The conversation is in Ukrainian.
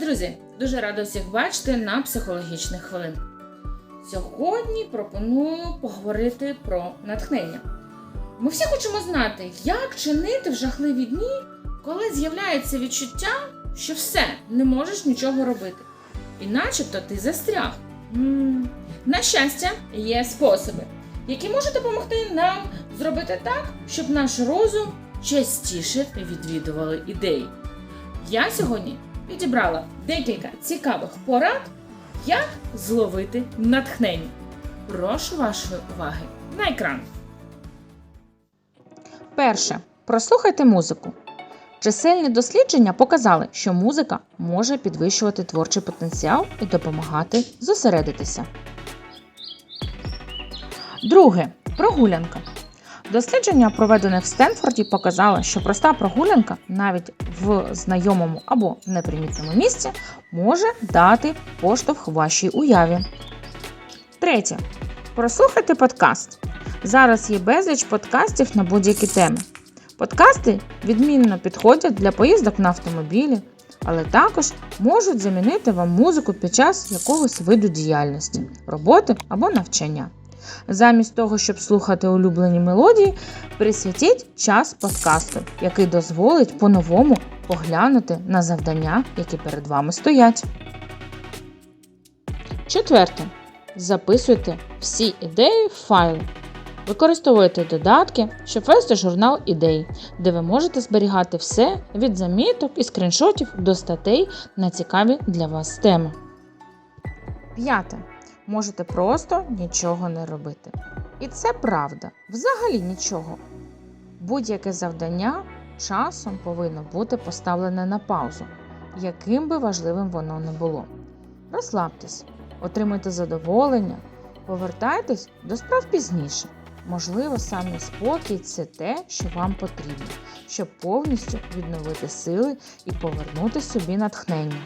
Друзі, дуже рада всіх бачити на психологічних хвилин. Сьогодні пропоную поговорити про натхнення. Ми всі хочемо знати, як чинити в жахливі дні, коли з'являється відчуття, що все, не можеш нічого робити. І начебто ти застряг. М, На щастя, є способи, які можуть допомогти нам зробити так, щоб наш розум частіше відвідували ідеї. Я сьогодні підібрала декілька цікавих порад, як зловити натхнення. Прошу вашої уваги на екран. Перше. Прослухайте музику. Чисельні дослідження показали, що музика може підвищувати творчий потенціал і допомагати зосередитися. Друге. Прогулянка. Дослідження, проведене в Стенфорді, показало, що проста прогулянка навіть в знайомому або непримітному місці може дати поштовх вашій уяві. Третє. Прослухайте подкаст. Зараз є безліч подкастів на будь-які теми. Подкасти відмінно підходять для поїздок на автомобілі, але також можуть замінити вам музику під час якогось виду діяльності, роботи або навчання. Замість того, щоб слухати улюблені мелодії, присвятіть час подкасту, який дозволить по-новому поглянути на завдання, які перед вами стоять. Четверте. Записуйте всі ідеї в файл. Використовуйте додатки, щоб журнал ідей, де ви можете зберігати все від заміток і скріншотів до статей на цікаві для вас теми. П'яте. Можете просто нічого не робити. І це правда. Взагалі нічого. Будь-яке завдання часом повинно бути поставлене на паузу, яким би важливим воно не було. Розслабтесь, отримуйте задоволення, повертайтесь до справ пізніше. Можливо, саме спокій це те, що вам потрібно, щоб повністю відновити сили і повернути собі натхнення.